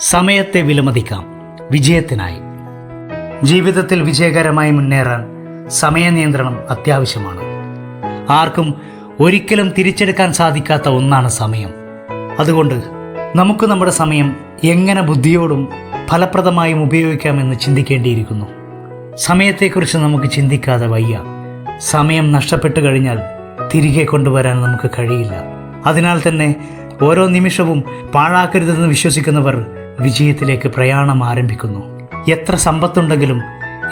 സമയത്തെ വിലമതിക്കാം. വിജയത്തിനായി. ജീവിതത്തിൽ വിജയകരമായി മുന്നേറാൻ സമയനിയന്ത്രണം അത്യാവശ്യമാണ്. ആർക്കും ഒരിക്കലും തിരിച്ചെടുക്കാൻ സാധിക്കാത്ത ഒന്നാണ് സമയം. അതുകൊണ്ട് നമുക്ക് നമ്മുടെ സമയം എങ്ങനെ ബുദ്ധിയോടും ഫലപ്രദമായും ഉപയോഗിക്കാമെന്ന് ചിന്തിക്കേണ്ടിയിരിക്കുന്നു. സമയത്തെക്കുറിച്ച് നമുക്ക് ചിന്തിക്കാതെ വയ്യ. സമയം നഷ്ടപ്പെട്ടു കഴിഞ്ഞാൽ തിരികെ കൊണ്ടുവരാൻ നമുക്ക് കഴിയില്ല. അതിനാൽ തന്നെ ഓരോ നിമിഷവും പാഴാക്കരുതെന്ന് വിശ്വസിക്കുന്നവർ വിജയത്തിലേക്ക് പ്രയാണം ആരംഭിക്കുന്നു. എത്ര സമ്പത്തുണ്ടെങ്കിലും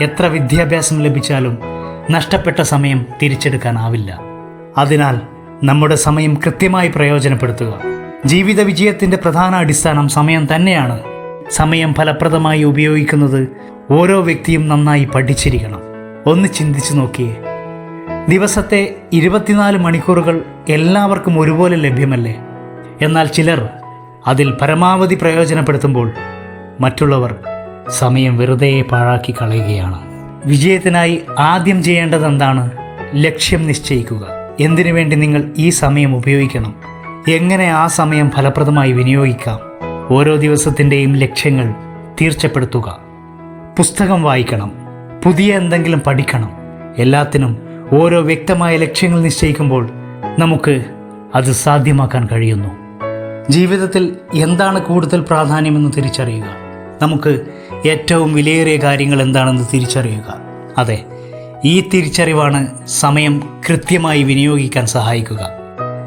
എത്ര വിദ്യാഭ്യാസം ലഭിച്ചാലും നഷ്ടപ്പെട്ട സമയം തിരിച്ചെടുക്കാനാവില്ല. അതിനാൽ നമ്മുടെ സമയം കൃത്യമായി പ്രയോജനപ്പെടുത്തുക. ജീവിത വിജയത്തിന്റെ പ്രധാന അടിസ്ഥാനം സമയം തന്നെയാണ്. സമയം ഫലപ്രദമായി ഉപയോഗിക്കുന്നത് ഓരോ വ്യക്തിയും നന്നായി പഠിച്ചിരിക്കണം. ഒന്ന് ചിന്തിച്ചു നോക്കിയേ. ദിവസത്തെ ഇരുപത്തിനാല് മണിക്കൂറുകൾ എല്ലാവർക്കും ഒരുപോലെ ലഭ്യമല്ലേ? എന്നാൽ ചിലർ അതിൽ പരമാവധി പ്രയോജനപ്പെടുത്തുമ്പോൾ മറ്റുള്ളവർ സമയം വെറുതെ പാഴാക്കി കളയുകയാണ്. വിജയത്തിനായി ആദ്യം ചെയ്യേണ്ടത് എന്താണ്? ലക്ഷ്യം നിശ്ചയിക്കുക. എന്തിനു വേണ്ടി നിങ്ങൾ ഈ സമയം ഉപയോഗിക്കണം? എങ്ങനെ ആ സമയം ഫലപ്രദമായി വിനിയോഗിക്കാം? ഓരോ ദിവസത്തിന്റെയും ലക്ഷ്യങ്ങൾ തീർച്ചപ്പെടുത്തുക. പുസ്തകം വായിക്കണം. പുതിയ എന്തെങ്കിലും പഠിക്കണം. എല്ലാത്തിനും ഓരോ വ്യക്തമായ ലക്ഷ്യങ്ങൾ നിശ്ചയിക്കുമ്പോൾ നമുക്ക് അത് സാധ്യമാക്കാൻ കഴിയുന്നു. ജീവിതത്തിൽ എന്താണ് കൂടുതൽ പ്രാധാന്യമെന്ന് തിരിച്ചറിയുക? നമുക്ക് ഏറ്റവും വിലയേറിയ കാര്യങ്ങൾ എന്താണെന്ന് തിരിച്ചറിയുക. അതെ ഈ തിരിച്ചറിവാണ് സമയം കൃത്യമായി വിനിയോഗിക്കാൻ സഹായിക്കുക.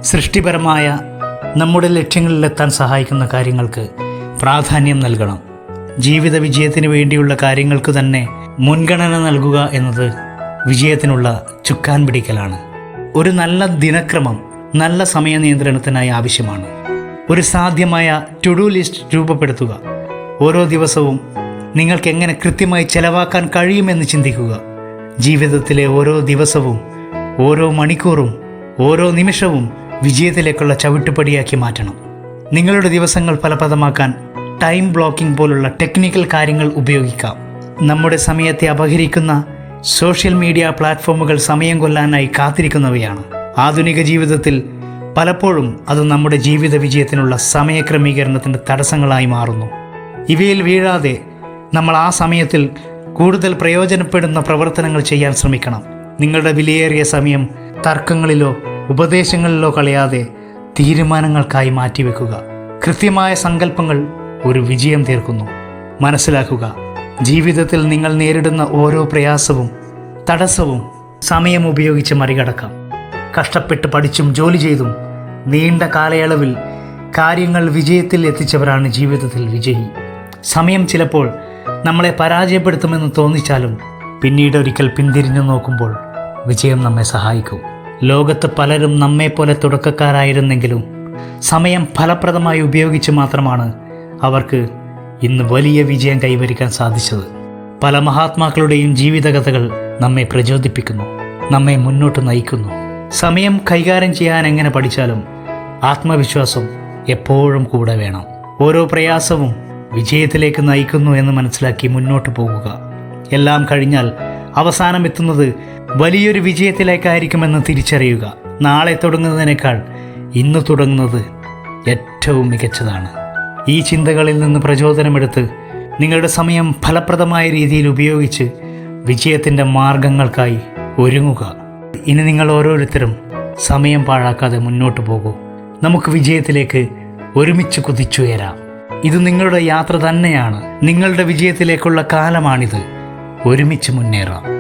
സൃഷ്ടിപരമായ നമ്മുടെ ലക്ഷ്യങ്ങളിലെത്താൻ സഹായിക്കുന്ന കാര്യങ്ങൾക്ക് പ്രാധാന്യം നൽകണം. ജീവിത വിജയത്തിന് വേണ്ടിയുള്ള കാര്യങ്ങൾക്ക് തന്നെ മുൻഗണന നൽകുക എന്നത് വിജയത്തിനുള്ള ചുക്കാൻ പിടിക്കലാണ്. ഒരു നല്ല ദിനക്രമം നല്ല സമയ നിയന്ത്രണത്തിനായി ആവശ്യമാണ്. ഒരു സാധ്യമായ ടു ഡു ലിസ്റ്റ് രൂപപ്പെടുത്തുക. ഓരോ ദിവസവും നിങ്ങൾക്ക് എങ്ങനെ കൃത്യമായി ചെലവാക്കാൻ കഴിയുമെന്ന് ചിന്തിക്കുക. ജീവിതത്തിലെ ഓരോ ദിവസവും ഓരോ മണിക്കൂറും ഓരോ നിമിഷവും വിജയത്തിലേക്കുള്ള ചവിട്ടുപടിയാക്കി മാറ്റണം. നിങ്ങളുടെ ദിവസങ്ങൾ ഫലപ്രദമാക്കാൻ ടൈം ബ്ലോക്കിംഗ് പോലുള്ള ടെക്നിക്കൽ കാര്യങ്ങൾ ഉപയോഗിക്കാം. നമ്മുടെ സമയത്തെ അപഹരിക്കുന്ന സോഷ്യൽ മീഡിയ പ്ലാറ്റ്ഫോമുകൾ സമയം കൊല്ലാനായി കാത്തിരിക്കുന്നവയാണ്. ആധുനിക ജീവിതത്തിൽ പലപ്പോഴും അത് നമ്മുടെ ജീവിത വിജയത്തിനുള്ള സമയക്രമീകരണത്തിന്റെ തടസ്സങ്ങളായി മാറുന്നു. ഇവയിൽ വീഴാതെ നമ്മൾ ആ സമയത്തിൽ കൂടുതൽ പ്രയോജനപ്പെടുന്ന പ്രവർത്തനങ്ങൾ ചെയ്യാൻ ശ്രമിക്കണം. നിങ്ങളുടെ വിലയേറിയ സമയം തർക്കങ്ങളിലോ ഉപദേശങ്ങളിലോ കളയാതെ തീരുമാനങ്ങൾക്കായി മാറ്റിവെക്കുക. കൃത്യമായ സങ്കല്പങ്ങൾ ഒരു വിജയം തീർക്കുന്നു. മനസ്സിലാക്കുക ജീവിതത്തിൽ നിങ്ങൾ നേരിടുന്ന ഓരോ പ്രയാസവും തടസ്സവും സമയം ഉപയോഗിച്ച് മറികടക്കാം. കഷ്ടപ്പെട്ട് പഠിച്ചും ജോലി ചെയ്തും നീണ്ട കാലയളവിൽ കാര്യങ്ങൾ വിജയത്തിൽ എത്തിച്ചവരാണ് ജീവിതത്തിൽ വിജയി. സമയം ചിലപ്പോൾ നമ്മളെ പരാജയപ്പെടുത്തുമെന്ന് തോന്നിച്ചാലും പിന്നീട് ഒരിക്കൽ പിന്തിരിഞ്ഞു നോക്കുമ്പോൾ വിജയം നമ്മെ സഹായിക്കും. ലോകത്ത് പലരും നമ്മെപ്പോലെ തുടക്കക്കാരായിരുന്നെങ്കിലും സമയം ഫലപ്രദമായി ഉപയോഗിച്ച് മാത്രമാണ് അവർക്ക് ഇന്ന് വലിയ വിജയം കൈവരിക്കാൻ സാധിച്ചത്. പല മഹാത്മാക്കളുടെയും ജീവിതകഥകൾ നമ്മെ പ്രചോദിപ്പിക്കുന്നു നമ്മെ മുന്നോട്ട് നയിക്കുന്നു. സമയം കൈകാര്യം ചെയ്യാൻ എങ്ങനെ പഠിച്ചാലും ആത്മവിശ്വാസം എപ്പോഴും കൂടെ വേണം. ഓരോ പ്രയാസവും വിജയത്തിലേക്ക് നയിക്കുന്നു എന്ന് മനസ്സിലാക്കി മുന്നോട്ട് പോകുക. എല്ലാം കഴിഞ്ഞാൽ അവസാനം എത്തുന്നത് വലിയൊരു വിജയത്തിലേക്കായിരിക്കുമെന്ന് തിരിച്ചറിയുക. നാളെ തുടങ്ങുന്നതിനേക്കാൾ ഇന്ന് തുടങ്ങുന്നത് ഏറ്റവും മികച്ചതാണ്. ഈ ചിന്തകളിൽ നിന്ന് പ്രചോദനമെടുത്ത് നിങ്ങളുടെ സമയം ഫലപ്രദമായ രീതിയിൽ ഉപയോഗിച്ച് വിജയത്തിന്റെ മാർഗങ്ങൾക്കായി ഒരുങ്ങുക. ഇനി നിങ്ങൾ ഓരോരുത്തരും സമയം പാഴാക്കാതെ മുന്നോട്ട് പോകൂ. നമുക്ക് വിജയത്തിലേക്ക് ഒരുമിച്ച് കുതിച്ചുയരാം. ഇത് നിങ്ങളുടെ യാത്ര തന്നെയാണ്. നിങ്ങളുടെ വിജയത്തിലേക്കുള്ള കാലമാണിത്. ഒരുമിച്ച് മുന്നേറാം.